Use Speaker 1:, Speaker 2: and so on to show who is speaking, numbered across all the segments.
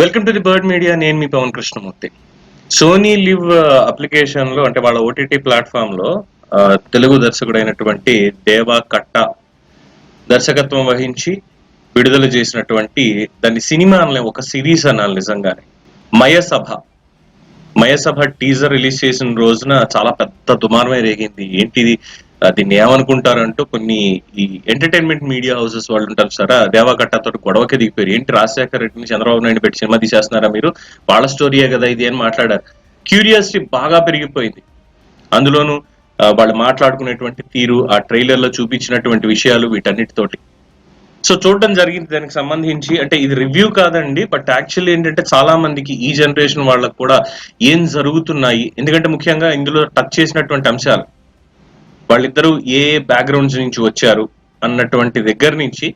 Speaker 1: Welcome to the bird media నేను మీ Pawan Krishnamurthy. Sony Liv అప్లికేషన్లో అంటే వాళ్ళ ఓటీటీ ప్లాట్ఫామ్లో తెలుగు దర్శకుడైనటువంటి దేవా కట్ట దర్శకత్వం వహించి విడుదల చేసినటువంటి దాన్ని సినిమా అనలే ఒక సిరీస్ అనాలి నిజంగానే. మయసభ. మయసభ టీజర్ రిలీజ్ చేసిన రోజున చాలా పెద్ద దుమారమే రేగింది. ఏంటిది? దీన్ని ఏమనుకుంటారంటూ కొన్ని ఈ ఎంటర్టైన్మెంట్ మీడియా హౌసెస్ వాళ్ళు ఉంటారు సరే దేవాకట్టతో గొడవకి దిగిపోయారు. ఏంటి రాజశేఖర్ రెడ్డిని చంద్రబాబు నాయుడు పెట్టి సినిమా తీసేస్తున్నారా మీరు? వాళ్ళ స్టోరీయే కదా ఇది అని మాట్లాడారు. క్యూరియాసిటీ బాగా పెరిగిపోయింది. అందులోనూ వాళ్ళు మాట్లాడుకునేటువంటి తీరు ఆ ట్రైలర్లో చూపించినటువంటి విషయాలు వీటన్నిటితోటి. సో చూడడం జరిగింది. దానికి సంబంధించి అంటే ఇది రివ్యూ కాదండి బట్ యాక్చువల్లీ ఏంటంటే చాలా మందికి ఈ జనరేషన్ వాళ్ళకు కూడా ఏం జరుగుతున్నాయి ఎందుకంటే ముఖ్యంగా ఇందులో టచ్ చేసినటువంటి అంశాలు. వాళ్ళిద్దరూ ఏ బ్యాక్గ్రౌండ్స్ నుంచి వచ్చారు అన్నటువంటి దగ్గర నుంచి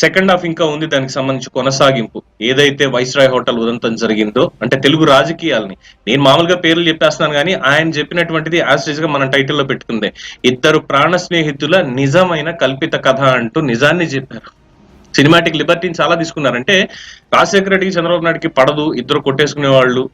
Speaker 1: సెకండ్ హాఫ్ ఇంకా ఉంది దానికి సంబంధించి కొనసాగింపు. ఏదైతే వైస్రాయ్ హోటల్ ఉదంతం జరిగిందో అంటే తెలుగు రాజకీయాలని. నేను మామూలుగా పేర్లు చెప్పేస్తున్నాను కానీ ఆయన చెప్పినటువంటిది యాజ్గా మన టైటిల్లో పెట్టుకుంది. ఇద్దరు ప్రాణ స్నేహితుల నిజమైన కల్పిత కథ అంటూ నిజాన్ని చెప్పారు. సినిమాటిక్ లిబర్టీని చాలా తీసుకున్నారంటే రాజశేఖర రెడ్డికి చంద్రబాబు నాయుడుకి పడదు ఇద్దరు కొట్టేసుకునే వాళ్ళు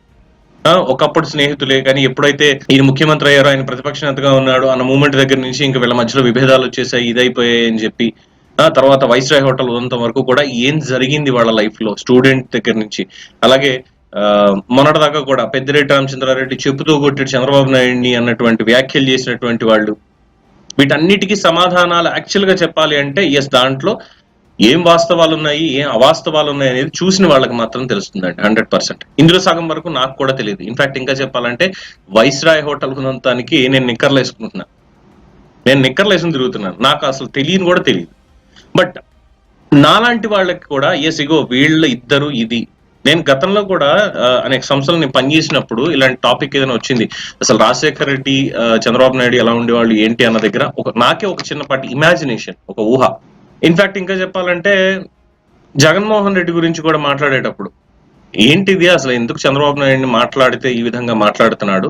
Speaker 1: ఒకప్పుడు స్నేహితులే కానీ ఎప్పుడైతే ఈయన ముఖ్యమంత్రి అయ్యారో ఆయన ప్రతిపక్ష నేతగా ఉన్నాడు అన్న మూమెంట్ దగ్గర నుంచి ఇంకా వీళ్ళ మధ్యలో విభేదాలు వచ్చేసాయి ఇదైపోయాయి అని చెప్పి. ఆ తర్వాత వైస్రాయ్ హోటల్ ఉన్నంత వరకు కూడా ఏం జరిగింది వాళ్ళ లైఫ్లో స్టూడెంట్ దగ్గర నుంచి. అలాగే ఆ, మొన్నటిదాకా కూడా పెద్దిరెడ్డి రామచంద్రారెడ్డి చెప్పుతూ కొట్టాడు చంద్రబాబు నాయుడిని అన్నటువంటి వ్యాఖ్యలు చేసినటువంటి వాళ్ళు. వీటన్నిటికీ సమాధానాలు యాక్చువల్గా చెప్పాలి అంటే ఎస్ దాంట్లో ఏం వాస్తవాలు ఉన్నాయి ఏం అవాస్తవాలు ఉన్నాయి అనేది చూసిన వాళ్ళకి మాత్రం తెలుస్తుందండి హండ్రెడ్ పర్సెంట్ ఇందులో సగం వరకు నాకు కూడా తెలియదు. ఇన్ఫాక్ట్ ఇంకా చెప్పాలంటే వైస్రాయ్ హోటల్ ఉన్నంతానికి నేను నిక్కర్లు వేసుకుంటున్నా. నేను నిక్కర్లు వేసుకుని తిరుగుతున్నాను. నాకు అసలు తెలియని కూడా తెలియదు. బట్ నాలాంటి వాళ్ళకి కూడా ఎస్ ఇగో వీళ్ళ ఇద్దరు ఇది. నేను గతంలో కూడా అనేక సంస్థలు నేను పనిచేసినప్పుడు ఇలాంటి టాపిక్ ఏదైనా వచ్చింది అసలు రాజశేఖర్ రెడ్డి ఆ, చంద్రబాబు నాయుడు ఎలా ఉండేవాళ్ళు ఏంటి? అన్న దగ్గర ఒక నాకే ఒక చిన్నపాటి ఇమాజినేషన్ ఒక ఊహ. ఇన్ఫాక్ట్ ఇంకా చెప్పాలంటే జగన్మోహన్ రెడ్డి గురించి కూడా మాట్లాడేటప్పుడు ఏంటిది అసలు? ఎందుకు చంద్రబాబు నాయుడిని మాట్లాడితే ఈ విధంగా మాట్లాడుతున్నాడు?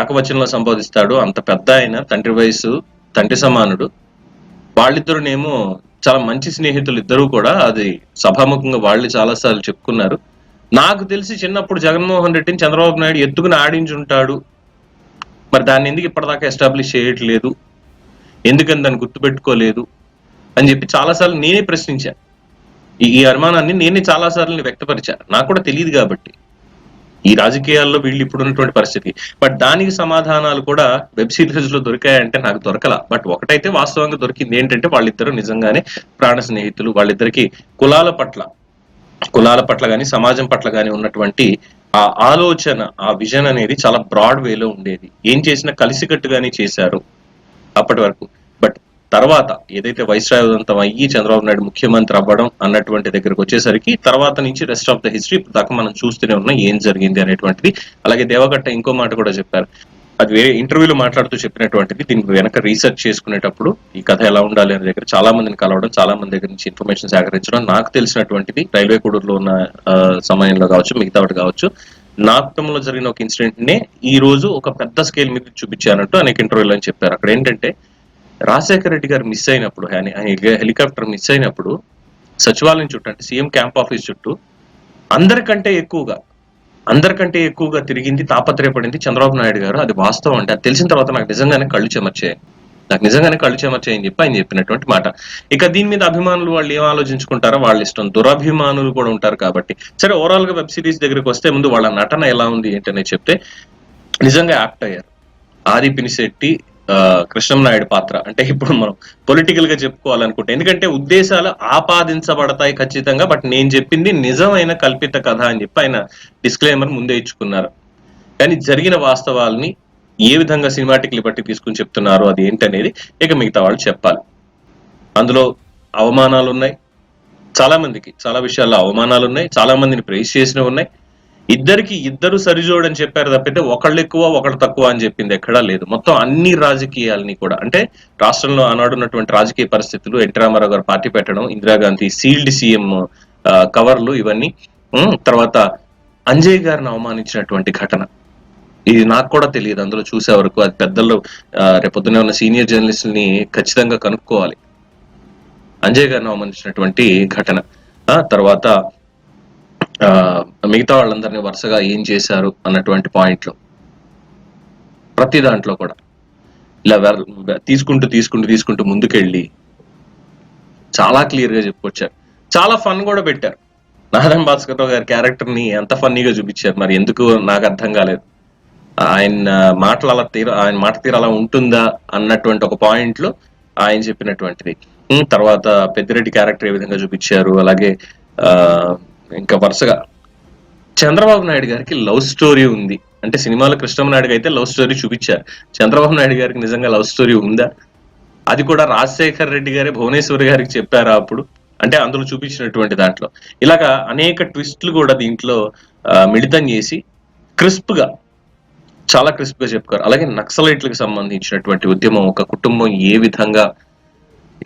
Speaker 1: ఏకవచనంలో సంబోధిస్తాడు అంత పెద్ద ఆయన తండ్రి వయసు తండ్రి సమానుడు. వాళ్ళిద్దరునేమో చాలా మంచి స్నేహితులు ఇద్దరు కూడా అది సభాముఖంగా వాళ్ళు చాలా సార్లు చెప్పుకున్నారు. నాకు తెలిసి చిన్నప్పుడు జగన్మోహన్ రెడ్డిని చంద్రబాబు నాయుడు ఎత్తుకుని ఆడించి ఉంటాడు. మరి దాన్ని ఎందుకు ఇప్పటిదాకా ఎస్టాబ్లిష్ చేయట్లేదు? ఎందుకని దాన్ని గుర్తుపెట్టుకోలేదు? అని చెప్పి చాలాసార్లు నేనే ప్రశ్నించాను ఈ ఈ అనుమానాన్ని నేనే చాలాసార్లు వ్యక్తపరిచా. నాకు కూడా తెలియదు కాబట్టి. ఈ రాజకీయాల్లో వీళ్ళు ఇప్పుడు ఉన్నటువంటి పరిస్థితి. బట్ దానికి సమాధానాలు కూడా వెబ్ సిరీస్లో దొరికాయంటే నాకు దొరకల. బట్ ఒకటైతే వాస్తవంగా దొరికింది ఏంటంటే వాళ్ళిద్దరూ నిజంగానే ప్రాణ స్నేహితులు. వాళ్ళిద్దరికి కులాల పట్ల కులాల పట్ల కానీ సమాజం పట్ల కానీ ఉన్నటువంటి ఆ ఆలోచన ఆ విజన్ అనేది చాలా బ్రాడ్ వేలో ఉండేది. ఏం చేసినా కలిసికట్టుగానే చేశారు అప్పటి వరకు. తర్వాత ఏదైతే వైస్రాయ్ అయ్యి చంద్రబాబు నాయుడు ముఖ్యమంత్రి అవ్వడం అన్నటువంటి దగ్గరకు వచ్చేసరికి తర్వాత నుంచి రెస్ట్ ఆఫ్ ద హిస్టరీ దాకా మనం చూస్తూనే ఉన్నాం ఏం జరిగింది అనేటువంటిది. అలాగే దేవగట్ట ఇంకో మాట కూడా చెప్పారు. అది వేరే ఇంటర్వ్యూలో మాట్లాడుతూ చెప్పినటువంటిది దీనికి వెనక రీసెర్చ్ చేసుకునేటప్పుడు ఈ కథ ఎలా ఉండాలి అనే దగ్గర చాలా మందిని కలవడం చాలా మంది దగ్గర నుంచి ఇన్ఫర్మేషన్ సేకరించడం నాకు తెలిసినటువంటిది రైల్వే కూడూరులో ఉన్న సమయంలో కావచ్చు మిగతా ఒకటి కావచ్చు నాగపంలో జరిగిన ఒక ఇన్సిడెంట్ నే ఈ రోజు ఒక పెద్ద స్కేల్ మీద చూపించానంటూ అనేక ఇంటర్వ్యూలో అని చెప్పారు. అక్కడ ఏంటంటే రాజశేఖర రెడ్డి గారు మిస్ అయినప్పుడు హెలికాప్టర్ మిస్ అయినప్పుడు సచివాలయం చుట్టూ అంటే సీఎం క్యాంప్ ఆఫీస్ చుట్టూ అందరికంటే ఎక్కువగా అందరికంటే ఎక్కువగా తిరిగింది తాపత్రయపడింది చంద్రబాబు నాయుడు గారు. అది వాస్తవం అంటే అది తెలిసిన తర్వాత నాకు నిజంగానే కళ్ళు చెమర్చాయి. నాకు నిజంగానే కళ్ళు చెమర్చాయని చెప్పి ఆయన చెప్పినటువంటి మాట. ఇక దీని మీద అభిమానులు వాళ్ళు ఏం ఆలోచించుకుంటారో వాళ్ళ ఇష్టం. దురభిమానులు కూడా ఉంటారు కాబట్టి. సరే ఓవరాల్గా వెబ్ సిరీస్ దగ్గరికి వస్తే ముందు వాళ్ళ నటన ఎలా ఉంది ఏంటనే చెప్తే నిజంగా యాప్ట్ అయ్యారు. ఆది పినిశెట్టి కృష్ణంనాయుడు పాత్ర. అంటే ఇప్పుడు మనం పొలిటికల్గా చెప్పుకోవాలనుకుంటే ఎందుకంటే ఉద్దేశాలు ఆపాదించబడతాయి ఖచ్చితంగా బట్ నేను చెప్పింది నిజమైన కల్పిత కథ అని చెప్పి ఆయన డిస్క్లైమర్ ముందే ఇచ్చుకున్నారు. కానీ జరిగిన వాస్తవాల్ని ఏ విధంగా సినిమాటిక్ లిబర్టీ తీసుకుని చెప్తున్నారు అది ఏంటనేది ఇక మిగతా వాళ్ళు చెప్పాలి. అందులో అవమానాలు ఉన్నాయి చాలా మందికి చాలా విషయాల్లో అవమానాలు ఉన్నాయి చాలా మందిని ప్రైజ్ చేసినవి ఉన్నాయి. ఇద్దరికి ఇద్దరు సరిజోడని చెప్పారు తప్పితే ఒకళ్ళు ఎక్కువ ఒకళ్ళు తక్కువ అని చెప్పింది ఎక్కడా లేదు. మొత్తం అన్ని రాజకీయాలని కూడా అంటే రాష్ట్రంలో ఆనాడు ఉన్నటువంటి రాజకీయ పరిస్థితులు ఎన్టీ రామారావు గారు పార్టీ పెట్టడం ఇందిరాగాంధీ సీల్డ్ సీఎం కవర్లు ఇవన్నీ ఉమ్, తర్వాత అంజయ్ గారిని అవమానించినటువంటి ఘటన. ఇది నాకు కూడా తెలియదు అందులో చూసే వరకు అది పెద్దలు రేపొద్దునే ఉన్న సీనియర్ జర్నలిస్టుల్ని ఖచ్చితంగా కనుక్కోవాలి. అంజయ్ గారిని అవమానించినటువంటి ఘటన. ఆ తర్వాత మిగతా వాళ్ళందరినీ వరుసగా ఏం చేశారు అన్నటువంటి పాయింట్లు. ప్రతి దాంట్లో కూడా. ఇలా వెర్- తీసుకుంటూ తీసుకుంటూ తీసుకుంటూ ముందుకెళ్ళి చాలా క్లియర్గా చెప్పుకొచ్చారు. చాలా ఫన్ కూడా పెట్టారు. నారాయణ భాస్కర్ రావు గారి క్యారెక్టర్ని ఎంత ఫన్నీగా చూపించారు మరి? ఎందుకు నాకు అర్థం కాలేదు. ఆయన మాటలు అలా తీర ఆయన మాట తీరు అలా ఉంటుందా అన్నటువంటి ఒక పాయింట్లో ఆయన చెప్పినటువంటిది. తర్వాత పెద్దిరెడ్డి క్యారెక్టర్ ఏ విధంగా చూపించారు? అలాగే ఆ ఇంకా వరుసగా. చంద్రబాబు నాయుడు గారికి లవ్ స్టోరీ ఉంది. అంటే సినిమాలో కృష్ణనాయుడు అయితే లవ్ స్టోరీ చూపించారు. చంద్రబాబు నాయుడు గారికి నిజంగా లవ్ స్టోరీ ఉందా? అది కూడా రాజశేఖర్ రెడ్డి గారే భువనేశ్వర్ గారికి చెప్పారా అప్పుడు? అంటే అందులో చూపించినటువంటి దాంట్లో. ఇలాగా అనేక ట్విస్ట్లు కూడా దీంట్లో మిళితం చేసి క్రిస్ప్గా చాలా క్రిస్ప్గా చెప్పుకోరు. అలాగే నక్సలైట్లకు సంబంధించినటువంటి ఉద్యమం ఒక కుటుంబం ఏ విధంగా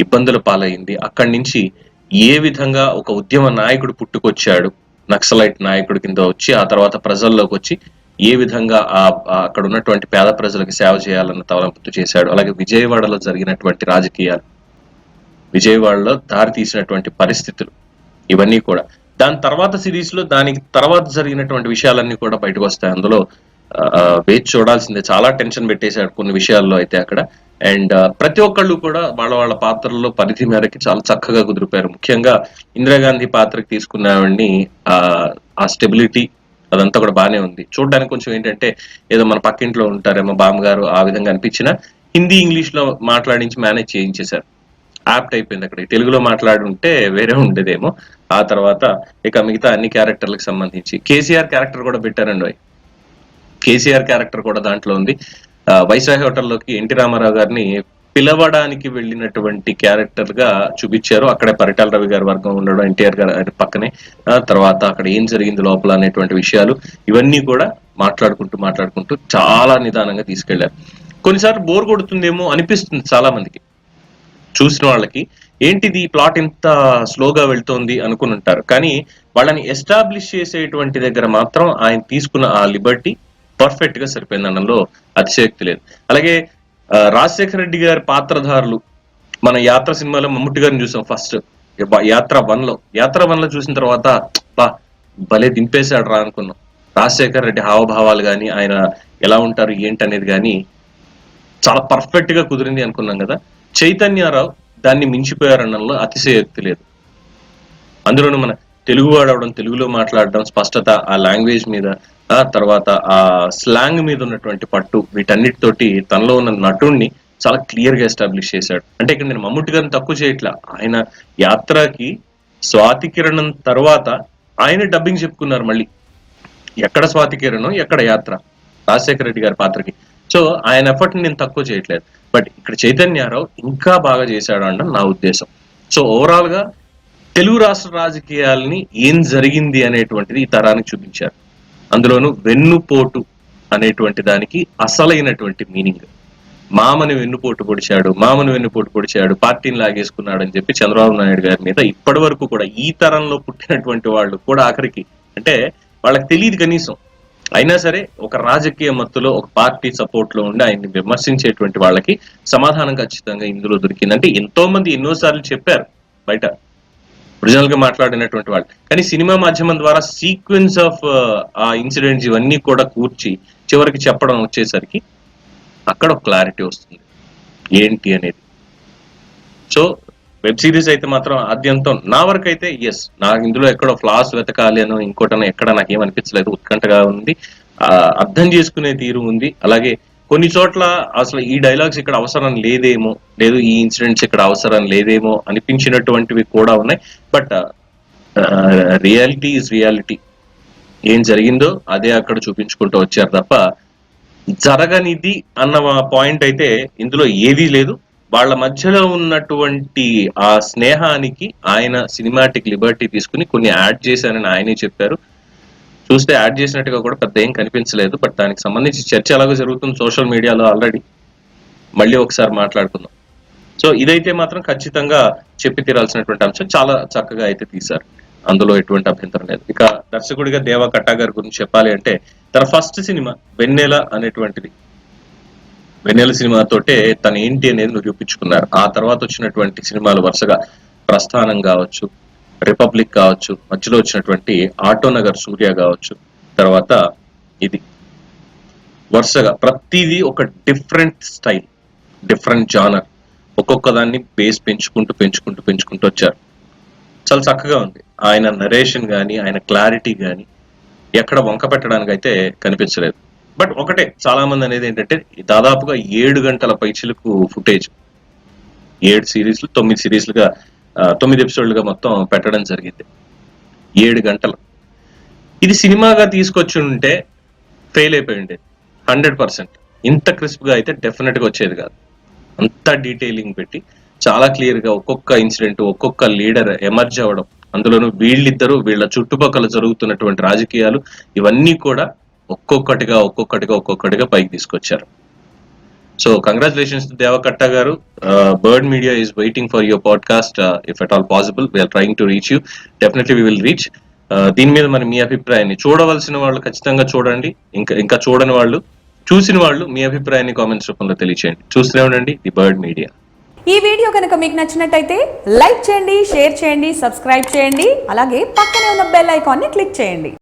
Speaker 1: ఇబ్బందుల పాలైంది అక్కడి నుంచి ఏ విధంగా ఒక ఉద్యమ నాయకుడు పుట్టుకొచ్చాడు నక్సలైట్ నాయకుడి కింద వచ్చి ఆ తర్వాత ప్రజల్లోకి వచ్చి ఏ విధంగా ఆ అక్కడ ఉన్నటువంటి పేద ప్రజలకు సేవ చేయాలన్న తవలంపుతూ చేశాడు. అలాగే విజయవాడలో జరిగినటువంటి రాజకీయాలు విజయవాడలో దారి తీసినటువంటి పరిస్థితులు ఇవన్నీ కూడా. దాని తర్వాత సిరీస్లో దానికి తర్వాత జరిగినటువంటి విషయాలన్నీ కూడా బయటకు వస్తాయి. అందులో ఆ, వేచి చూడాల్సిందే. చాలా టెన్షన్ పెట్టేశాడు కొన్ని విషయాల్లో అయితే అక్కడ. అండ్ ప్రతి ఒక్కళ్ళు కూడా వాళ్ళ వాళ్ళ పాత్రల్లో పరిధి మేరకి చాలా చక్కగా కుదిరిపోయారు. ముఖ్యంగా ఇందిరాగాంధీ పాత్రకి తీసుకున్నవన్నీ ఆ ఆ స్టెబిలిటీ అదంతా కూడా బాగానే ఉంది. చూడడానికి కొంచెం ఏంటంటే ఏదో మన పక్కింట్లో ఉంటారేమో బామ్మగారు ఆ విధంగా అనిపించిన హిందీ ఇంగ్లీష్లో మాట్లాడించి మేనేజ్ చేయించేశారు. యాప్ట్ అయిపోయింది అక్కడ తెలుగులో మాట్లాడి ఉంటే వేరే ఉండేదేమో. ఆ తర్వాత ఇక మిగతా అన్ని క్యారెక్టర్లకు సంబంధించి. కేసీఆర్ క్యారెక్టర్ కూడా పెట్టారండి అవి కేసీఆర్ క్యారెక్టర్ కూడా దాంట్లో ఉంది. ఆ, హోటల్లోకి ఎన్టీ రామారావు గారిని పిలవడానికి వెళ్ళినటువంటి క్యారెక్టర్గా చూపించారు. అక్కడే పరిటాల రవి గారి వర్గం ఉండడం ఎన్టీఆర్ గారి పక్కనే. తర్వాత అక్కడ ఏం జరిగింది లోపల అనేటువంటి విషయాలు ఇవన్నీ కూడా మాట్లాడుకుంటూ మాట్లాడుకుంటూ చాలా నిదానంగా తీసుకెళ్ళారు. కొన్నిసార్లు బోర్ కొడుతుందేమో అనిపిస్తుంది చాలా మందికి చూసిన వాళ్ళకి ఏంటిది ప్లాట్ ఇంత స్లోగా వెళ్తోంది అనుకుని ఉంటారు. కానీ వాళ్ళని ఎస్టాబ్లిష్ చేసేటువంటి దగ్గర మాత్రం ఆయన తీసుకున్న ఆ లిబర్టీ పర్ఫెక్ట్గా సరిపోయింది అనడంలో అతిశయక్తి లేదు. అలాగే రాజశేఖర రెడ్డి గారి పాత్రధారులు మన యాత్ర సినిమాలో మమ్ముట్టి గారిని చూసాం ఫస్ట్ యాత్ర వన్లో యాత్ర వన్లో చూసిన తర్వాత బా భలే దింపేశాడు రా అనుకున్నాం. రాజశేఖర రెడ్డి హావభావాలు కానీ ఆయన ఎలా ఉంటారు ఏంటి అనేది కానీ చాలా పర్ఫెక్ట్గా కుదిరింది అనుకున్నాం కదా. చైతన్యరావు దాన్ని మించిపోయారనడంలో అతిశయోక్తి లేదు. అందులోనూ మన తెలుగు వాడవడం తెలుగులో మాట్లాడడం స్పష్టత ఆ లాంగ్వేజ్ మీద ఆ తర్వాత ఆ స్లాంగ్ మీద ఉన్నటువంటి పట్టు వీటన్నిటితోటి తనలో ఉన్న నటుణ్ణి చాలా క్లియర్గా ఎస్టాబ్లిష్ చేశాడు. అంటే ఇక్కడ నేను మమ్ముట్టి గారిని తక్కువ చేయట్లా. ఆయన యాత్రకి స్వాతి కిరణం తర్వాత ఆయన డబ్బింగ్ చెప్పుకున్నారు మళ్ళీ. ఎక్కడ స్వాతి కిరణం ఎక్కడ యాత్ర? రాజశేఖర రెడ్డి గారి పాత్రకి. సో ఆయన ఎఫర్ట్ నేను తక్కువ చేయట్లేదు. బట్ ఇక్కడ చైతన్యారావు ఇంకా బాగా చేశాడు అనడం నా ఉద్దేశం. సో ఓవరాల్గా తెలుగు రాష్ట్ర రాజకీయాలని ఏం జరిగింది అనేటువంటిది ఈ తరానికి చూపించారు. అందులోను వెన్నుపోటు అనేటువంటి దానికి అసలైనటువంటి మీనింగ్. మామని వెన్నుపోటు పొడిచాడు మామని వెన్నుపోటు పొడిచాడు పార్టీని లాగేసుకున్నాడు అని చెప్పి చంద్రబాబు నాయుడు గారి మీద ఇప్పటి వరకు కూడా ఈ తరంలో పుట్టినటువంటి వాళ్ళు కూడా ఆఖరికి అంటే వాళ్ళకి తెలియదు కనీసం. అయినా సరే ఒక రాజకీయ మత్తులో ఒక పార్టీ సపోర్ట్లో ఉండి ఆయన్ని విమర్శించేటువంటి వాళ్ళకి సమాధానం ఖచ్చితంగా ఇందులో దొరికింది అంటే ఎంతో మంది ఎన్నోసార్లు చెప్పారు బయట. ఒరిజినల్గా మాట్లాడినటువంటి వాళ్ళు. కానీ సినిమా మాధ్యమం ద్వారా సీక్వెన్స్ ఆఫ్ ఆ ఇన్సిడెంట్స్ ఇవన్నీ కూడా కూర్చి చివరికి చెప్పడం వచ్చేసరికి అక్కడ ఒక క్లారిటీ వస్తుంది. ఏంటి అనేది. సో వెబ్ సిరీస్ అయితే మాత్రం ఆద్యంతం నా వరకు అయితే ఎస్ నాకు ఇందులో ఎక్కడో ఫ్లాస్ వెతకాలి అనో ఇంకోటనో ఎక్కడ నాకు ఏమనిపించలేదు ఉత్కంఠగా ఉంది. ఆ, అర్థం చేసుకునే తీరు ఉంది. అలాగే కొన్ని చోట్ల అసలు ఈ డైలాగ్స్ ఇక్కడ అవసరం లేదేమో లేదు ఈ ఇన్సిడెంట్స్ ఇక్కడ అవసరం లేదేమో అనిపించినటువంటివి కూడా ఉన్నాయి. But reality is reality. ఏం జరిగిందో అదే అక్కడ చూపించుకుంటూ వచ్చారు తప్ప జరగనిది అన్న పాయింట్ అయితే ఇందులో ఏదీ లేదు. వాళ్ళ మధ్యలో ఉన్నటువంటి ఆ స్నేహానికి ఆయన సినిమాటిక్ లిబర్టీ తీసుకుని కొన్ని యాడ్ చేశారని ఆయనే చెప్పారు. చూస్తే యాడ్ చేసినట్టుగా కూడా పెద్ద ఏం కనిపించలేదు బట్ దానికి సంబంధించి చర్చ ఎలాగో జరుగుతుంది సోషల్ మీడియాలో ఆల్రెడీ. మళ్ళీ ఒకసారి మాట్లాడుకుందాం. సో ఇదైతే మాత్రం ఖచ్చితంగా చెప్పి తీరాల్సినటువంటి అంశం. చాలా చక్కగా అయితే తీశారు. అందులో ఎటువంటి అభ్యంతరం లేదు. ఇక దర్శకుడిగా దేవా కట్టా గారి గురించి చెప్పాలి అంటే తన ఫస్ట్ సినిమా వెన్నెల అనేటువంటిది. వెన్నెల సినిమాతోటే తన ఏంటి అనేది నిరూపించుకున్నారు. ఆ తర్వాత వచ్చినటువంటి సినిమాలు వరుసగా ప్రస్థానం కావచ్చు రిపబ్లిక్ కావచ్చు మధ్యలో వచ్చినటువంటి ఆటో నగర్ సూర్య కావచ్చు తర్వాత ఇది. వరుసగా ప్రతిదీ ఒక డిఫరెంట్ స్టైల్ డిఫరెంట్ జానర్. ఒక్కొక్క దాన్ని బేస్ పెంచుకుంటూ పెంచుకుంటూ పెంచుకుంటూ వచ్చారు. చాలా చక్కగా ఉంది. ఆయన నరేషన్ కానీ ఆయన క్లారిటీ కానీ ఎక్కడ వంక పెట్టడానికి అయితే కనిపించలేదు. బట్ ఒకటే చాలా మంది అనేది ఏంటంటే దాదాపుగా ఏడు గంటల పైచిలకు ఫుటేజ్ ఏడు సిరీస్లు తొమ్మిది సిరీస్లుగా తొమ్మిది ఎపిసోడ్లుగా మొత్తం పెట్టడం జరిగింది. ఏడు గంటలు. ఇది సినిమాగా తీసుకొచ్చి ఉంటే ఫెయిల్ అయిపోయి ఉండేది హండ్రెడ్ పర్సెంట్. ఇంత క్రిస్ప్గా అయితే డెఫినెట్గా వచ్చేది కాదు. అంత డీటెయిలింగ్ పెట్టి చాలా క్లియర్గా ఒక్కొక్క ఇన్సిడెంట్ ఒక్కొక్క లీడర్ ఎమర్జ్ అవ్వడం అందులోనూ వీళ్ళిద్దరూ వీళ్ళ చుట్టుపక్కల జరుగుతున్నటువంటి రాజకీయాలు ఇవన్నీ కూడా ఒక్కొక్కటిగా ఒక్కొక్కటిగా ఒక్కొక్కటిగా పైకి తీసుకొచ్చారు. So congratulations Devakatta garu bird media is waiting for your podcast if at all possible we are trying to reach you definitely we will reach దీని మీద మరి మీ అభిప్రాయాన్ని చూడవలసిన వాళ్ళు ఖచ్చితంగా చూడండి. ఇంకా ఇంకా చూడని వాళ్ళు చూసిన వాళ్ళు మీ అభిప్రాయాన్ని కామెంట్స్ రూపంలో తెలియచేయండి. చూస్తూనే ఉండండి ది బర్డ్ మీడియా
Speaker 2: ఈ వీడియో కనుక మీకు నచ్చినట్టయితే లైక్ చేయండి షేర్ చేయండి సబ్స్క్రైబ్ చేయండి. అలాగే పక్కనే ఉన్న బెల్ ఐకాన్ని క్లిక్ చేయండి.